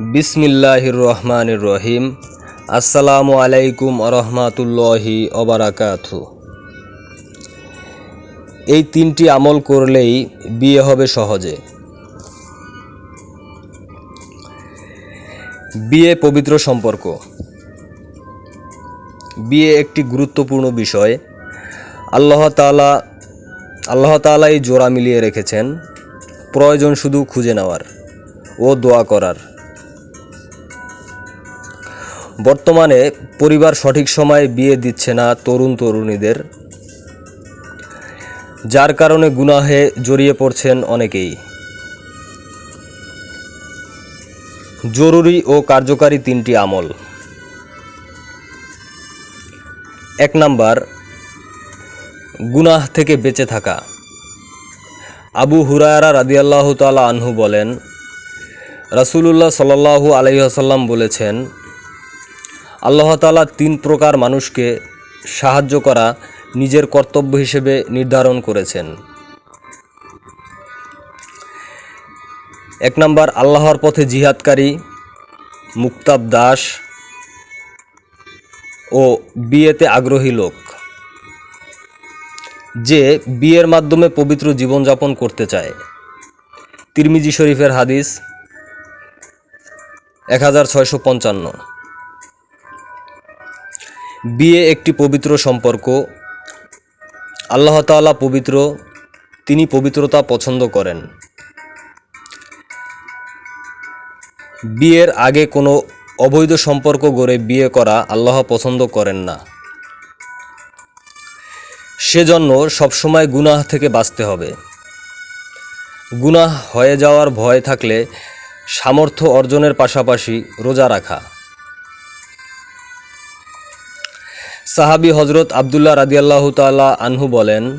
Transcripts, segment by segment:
বিসমিল্লাহির রহমানির রহিম আসসালামু আলাইকুম রহমাতুল্লাহি অবারাকাতু এই তিনটি আমল করলেই বিয়ে হবে সহজে। বিয়ে পবিত্র সম্পর্ক। বিয়ে একটি গুরুত্বপূর্ণ বিষয়। আল্লাহ তাআলা আল্লাহ তাআলা এই জোড়া মিলিয়ে রেখেছেন। প্রয়োজন শুধু খুঁজে নেওয়ার ও দোয়া করার। বর্তমানে পরিবার সঠিক সময়ে বিয়ে দিচ্ছে না তরুণ তরুণীদের, যার কারণে গুনাহে জড়িয়ে পড়ছেন অনেকেই। জরুরি ও কার্যকারী তিনটি আমল। এক নাম্বার, গুনাহ থেকে বেঁচে থাকা। আবু হুরায়রা রাদিয়াল্লাহ তালা আনহু বলেন, রাসূলুল্লাহ সাল্লাল্লাহু আলাইসাল্লাম বলেছেন আল্লাহ তাআলা তিন প্রকার মানুষকে সাহায্য করা নিজের কর্তব্য হিসেবে নির্ধারণ করেছেন। এক নম্বর, আল্লাহর পথে জিহাদকারী মুক্তাব দাস ও বিয়েতে আগ্রহী লোক, যে বিয়ের মাধ্যমে পবিত্র জীবনযাপন করতে চায়। তিরমিজি শরীফের হাদিস এক হাজার ছয়শো পঞ্চান্ন। বিয়ে একটি পবিত্র সম্পর্ক। আল্লাহ তাআলা পবিত্র, তিনি পবিত্রতা পছন্দ করেন। বিয়ের আগে কোনো অবৈধ সম্পর্ক গড়ে বিয়ে করা আল্লাহ পছন্দ করেন না। সেজন্য সবসময় গুনাহ থেকে বাঁচতে হবে। গুনাহ হয়ে যাওয়ার ভয় থাকলে সামর্থ্য অর্জনের পাশাপাশি রোজা রাখা। সাহাবি হজরত আবদুল্লাহ রাদিয়াল্লাহু তাআলা আনহু বলেন,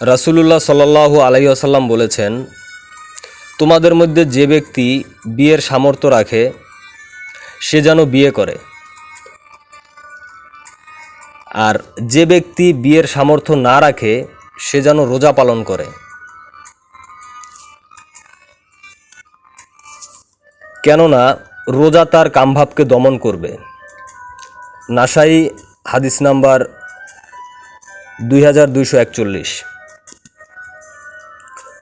রাসূলুল্লাহ সাল্লাল্লাহু আলাইহি আসাল্লাম বলেছেন, তোমাদের মধ্যে যে ব্যক্তি বিয়ের সামর্থ্য রাখে, সে যেন বিয়ে করে। আর যে ব্যক্তি বিয়ের সামর্থ্য না রাখে, সে যেন রোজা পালন করে। কেননা, রোজা তার কামভাবকে দমন করবে। নাসাই হাদিস নাম্বার দুই হাজার দুইশো একচল্লিশ।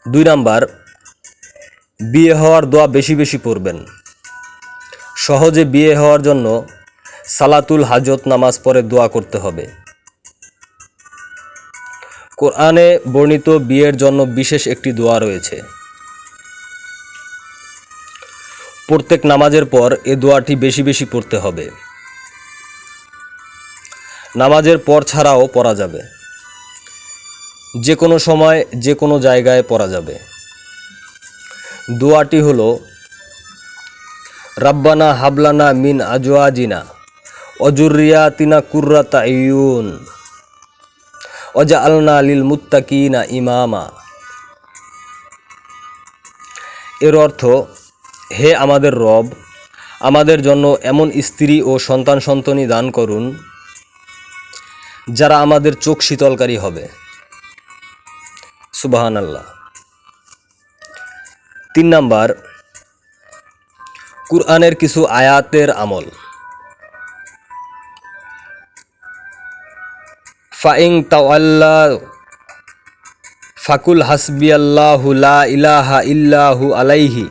দুই নাম্বার, বিয়ে হওয়ার দোয়া বেশি বেশি পড়বেন। সহজে বিয়ে হওয়ার জন্য সালাতুল হাজত নামাজ পরে দোয়া করতে হবে। কোরআনে বর্ণিত বিয়ের জন্য বিশেষ একটি দোয়া রয়েছে। প্রত্যেক নামাজের পর এ দোয়াটি বেশি বেশি পড়তে হবে। নামাজের পর ছাড়াও পরা যাবে। যে কোনো সময় যে কোনো জায়গায় পরা যাবে। দোয়াটি হলো, রাব্বানা হাবলানা মিন আজওয়াজিনা অজুরিয়াতিনা কুর্রাতা ইউন অজা আলনা লিল মুত্তাকিনা ইমামা। এর অর্থ, হে আমাদের রব, আমাদের জন্য এমন স্ত্রী ও সন্তান সন্তনি দান করুন যারা আমাদের চোখ শীতলকারী হবে। সুবাহান আল্লাহ তিন নাম্বার, কুরআনের কিছু আয়াতের আমল। ফাইং তাওয়াল্লা, ফাকুল হাসবি আল্লাহু লা ইলাহা ইল্লাহু আলাইহি।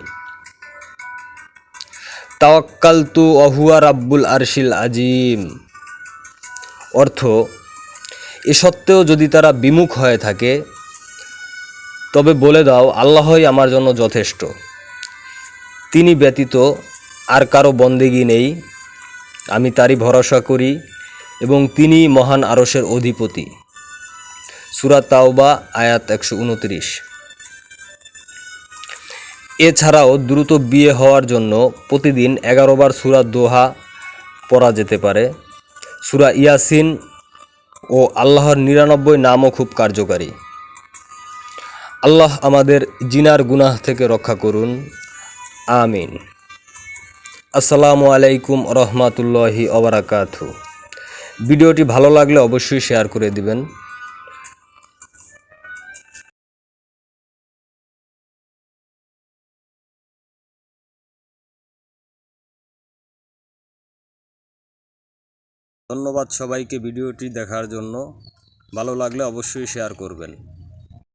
তাওয়াক্কালতু অহুয়া রাব্বুল আরশিল আজিম। অর্থ এ সত্ত্বেও যদি তারা বিমুখ হয়ে থাকে, তবে বলে দাও, আল্লাহই আমার জন্য যথেষ্ট। তিনি ব্যতীত আর কারও বন্দেগি নেই। আমি তারই ভরসা করি এবং তিনি মহান আরসের অধিপতি। সুরা তাওবা, আয়াত একশো উনত্রিশ। এছাড়াও দ্রুত বিয়ে হওয়ার জন্য প্রতিদিন এগারোবার সুরা দোহা পড়া যেতে পারে। সুরা ইয়াসিন ও আল্লাহর নিরানব্বই নামও খুব কার্যকারী। আল্লাহ আমাদের জিনার গুনাহ থেকে রক্ষা করুন। আমিন। আসসালামু আলাইকুম রহমাতুল্লাহি অবরাকাতু ভিডিওটি ভালো লাগলে অবশ্যই শেয়ার করে দিবেন। ধন্যবাদ সবাইকে ভিডিওটি দেখার জন্য। ভালো লাগলে অবশ্যই শেয়ার করবেন।